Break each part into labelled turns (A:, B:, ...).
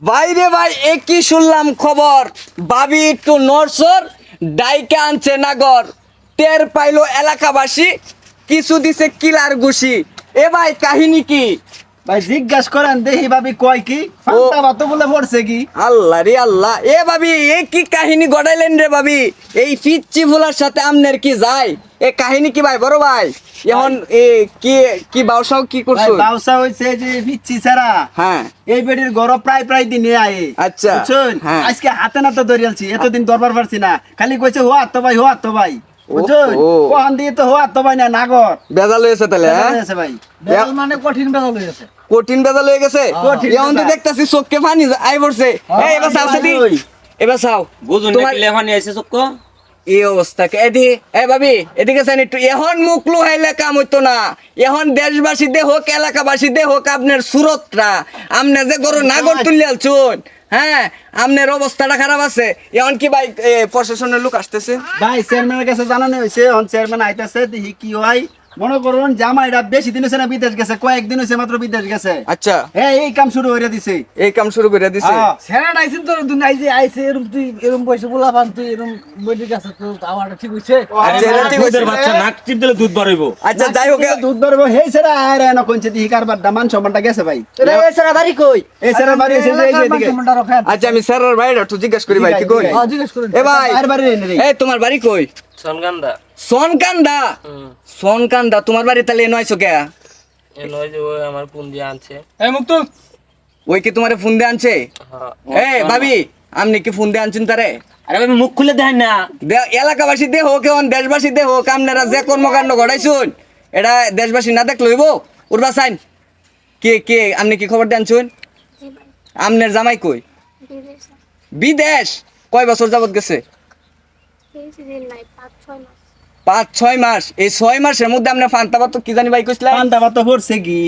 A: বাইরে ভাই একই শুনলাম খবর? বাবি একটু নরসর ডাইকে আনছে নাগর। টের পাইলো এলাকাবাসী, কিছু দিছে কিলার গুছি এ ভাই, কাহিনী কি?
B: ভাই জিজ্ঞাসা করেন দেখি ভাবি কয় কি? ফান্তা বাতো বলে পড়ছে কি?
A: আল্লাহ রে আল্লাহ। এ ভাবি এ কি কাহিনী গড়াইলেন রে ভাবি? এই পিচ্চি ফুলার সাথে আমনের কি যায়? এ কাহিনী কি ভাই বড় ভাই? এখন এ কি কি বাউসাও কি করছ?
B: বাউসা হইছে যে পিচ্ছি ছাড়া।
A: হ্যাঁ।
B: এই বেডির গরম প্রায় প্রায় দিনে আয়ে।
A: আচ্ছা,
B: বুঝছেন?
A: হ্যাঁ।
B: আজকে হাতে নাতে ধরিয়ালছি এতদিন দরবার পারছি না। খালি কইছে হো আত্ম ভাই হো আত্ম ভাই। বুঝছেন
A: ও।
B: দিয়ে তো হো আত্ম ভাই না নাগর।
A: বেজাল হয়েছে তাহলে হ্যাঁ?
B: ভাই।
C: বেজাল মানে কঠিন বেজাল হয়ে
A: কঠিন বেজাল হয়ে গেছে? এখন তো
B: বেজাল।
A: চোখকে পানি আই পড়ছে। এই এবার চাও সাথী এবার চাও।
D: বুঝুন লেফানি আইছে চক্ক
A: এই অবস্থা এদি এ ভাবি এদিকে চান একটু। এখন মুখ লুহাইলে কাম হইতো না। এখন দেশবাসী দে হোক এলাকাবাসী দে হোক আপনার সুরতরা। আমনে যে গরু নাগর তুলে আলছুন হ্যাঁ আমনের অবস্থাটা খারাপ আছে। এখন কি ভাই প্রশাসনের লোক আসতেছে?
B: ভাই চেয়ারম্যানের কাছে জানানো হয়েছে চেয়ারম্যান আইতাছে, দেখি কি হয়। মনে করুন জামাইরা বেশি দিন হয়েছে না বিদেশ গেছে কয়েকদিন হয়েছে মাত্র বিদেশ গেছে।
A: আচ্ছা।
B: হ্যাঁ এই কাম শুরু করে দিছে।
A: এই কাম শুরু করে দিছে?
B: হ্যাঁ।
C: সেরা নাইছেন তোর তুই আইছে আইছে এরম তুই এরম পয়সা বলা পান তুই এরম বইটি গেছে তো আমারটা ঠিক হইছে
A: আচ্ছা, এটা ঠিক হইছে।
D: বাচ্চা নাক টিপ দিলে দুধ বাড়াইব।
A: আচ্ছা যাই হোক
B: দুধ বাড়বো হেই সেরা আরে না কোনছে দিহি কারবার দামান সম্মানটা গেছে ভাই।
C: এই সেরা বাড়ি কই?
B: এই সেরা বাড়ি এসে যে এই যে এদিকে।
C: সম্মানটা রাখেন
A: আচ্ছা আমি স্যারের ভাইরা একটু জিজ্ঞেস করি ভাই কি কই?
B: জিজ্ঞাসা,
C: হ্যাঁ জিজ্ঞেস করেন।
A: এ ভাই
B: আর বাড়ি রে
A: এই তোমার বাড়ি কই? সোনকান্দা। সোনকান্দা? তোমার বাড়ি তাহলে এ নয়ছো কে?
D: এ নয় যে আমার পুঞ্জি আনছে।
C: এই মুক্ত
A: ওই কি তোমারে ফোন দিয়ে আনছে?
D: হ্যাঁ।
A: এ ভাবি আপনি কি ফোন দিয়ে আনছেন তারে?
D: আরে ভাই মুখ খুলে দেয় না।
A: এলাকাবাসী দে হোক এখন দেশবাসী দে হোক আপনারা যে কর্মকাণ্ড ঘটাইছুন এটা দেশবাসী না দেখলে হইব? উড়বা সাইন কে কে আপনি কি খবর দিয়ে আনছুন?
E: জি ভাই।
A: আমনের জামাই কই?
E: বিদেশ।
A: কয় বছর যাবত গেছে?
E: দিন পাঁচ ছয় মাস।
A: পাঁচ ছয় মাস। এই ছয় মাসের মধ্যে ফান্তাবাত কি জানি ভাই কইছিলাম?
B: পড়ছে কি?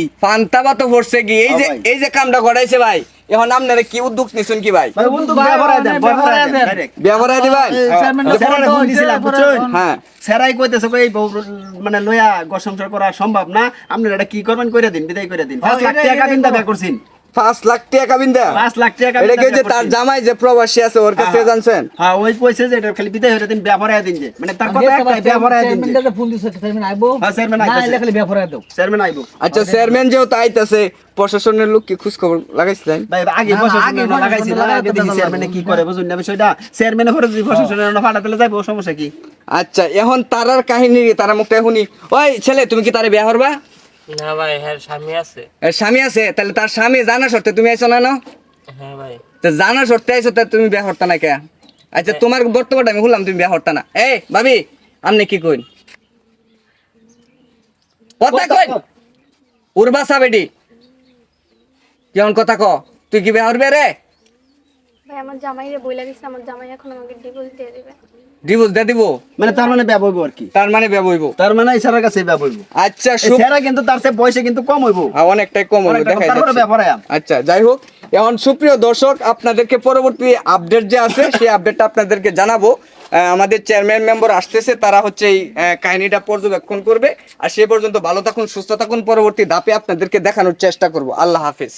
A: পড়ছে কি? এই যে
B: হ্যাঁ
A: এই যে কামটা ঘটাইছে ভাই এখন আপনারা কি উদ্যোগ নিছেন কি ভাই?
B: ভাই বন্ধু ব্যবহার দেন দেন।
A: ব্যবহার দিবেন
B: হ্যাঁ?
A: হ্যাঁ।
B: স্যারাই কইতেছে কই এই মানে লইয়া ঘর সংসার করা সম্ভব না? আপনারা এটা কি করবেন করে দিন বিদায় করে দিন। পাঁচ লাখ টাকা বিন্দা ব্যয় করছেন।
A: পাঁচ লাখ টাকা বিন্দা।
B: পাঁচ লাখ টাকা
A: এটা কি যে তার জামাই যে প্রবাসী আছে ওর কাছে
B: হ্যাঁ।
A: জানছেন?
B: হ্যাঁ ওই পয়সা যে এটা খালি বিদায় হয়ে দিন ব্যবহার দিন যে। মানে তার কথা একটাই ব্যবহার দিন যে।
C: চেয়ারম্যানটা ফোন দিছে চেয়ারম্যান আইবো।
B: হ্যাঁ, চেয়ারম্যান
C: না খালি ব্যাপারে দাও।
B: চেয়ারম্যান আইবো।
A: আচ্ছা চেয়ারম্যান আইতাছে প্রশাসনের লোক কি খোঁজ খবর লাগাইছিলেন?
B: ভাই আগে
C: না, আগে
B: লাগাইছি
C: প্রশাসনে
B: লাগাই
C: লাগাইতে
B: দেখি চেয়ারম্যানে কি করে বুঝুন না বিষয়টা। চেয়ারম্যানে করে যদি প্রশাসনের ফাটা পেলে যাইবো সমস্যা কি?
A: আচ্ছা এখন তারার কাহিনী তারা মুখটা শুনি ওই ছেলে তুমি কি তারে বিয়া করবা?
D: না ভাই হ্যাঁ স্বামী আছে।
A: স্বামী আছে? তাহলে তার স্বামী জানা সত্ত্বে তুমি আইছো না না?
D: হ্যাঁ ভাই।
A: তো জানা সত্ত্বে আইছো তাহলে তুমি বিয়া না কে? আচ্ছা তোমার বর্তমানটা আমি শুনলাম তুমি বিয়া করতা না। এই ভাবি আপনি কি কইন? কথা কইন? উর্বাসা বেডি কেমন কথা ক তুই কি বিয়া করবে রে?
E: ভাই আমার জামাইরে বইলা দিছে আমার জামাই এখন আমাকে ডিভোর্স দিয়ে দিবে।
A: ডিভোর্স দিয়ে দিব?
B: মানে তার মানে ব্যব আর কি।
A: তার মানে
B: তার মানে কাছে
A: আচ্ছা
B: এই কিন্তু তার চেয়ে বয়সে কিন্তু কম হইবো।
A: হ্যাঁ, অনেকটাই কম যাচ্ছে।
B: ব্যাপারে
A: আচ্ছা যাই হোক এখন সুপ্রিয় দর্শক আপনাদেরকে পরবর্তী আপডেট যে আছে সেই আপডেটটা আপনাদেরকে জানাব। আমাদের চেয়ারম্যান মেম্বার আসতেছে তারা হচ্ছে এই কাহিনীটা পর্যবেক্ষণ করবে। আর সে পর্যন্ত ভালো থাকুন সুস্থ থাকুন পরবর্তী ধাপে আপনাদেরকে দেখানোর চেষ্টা করব। আল্লাহ হাফিজ।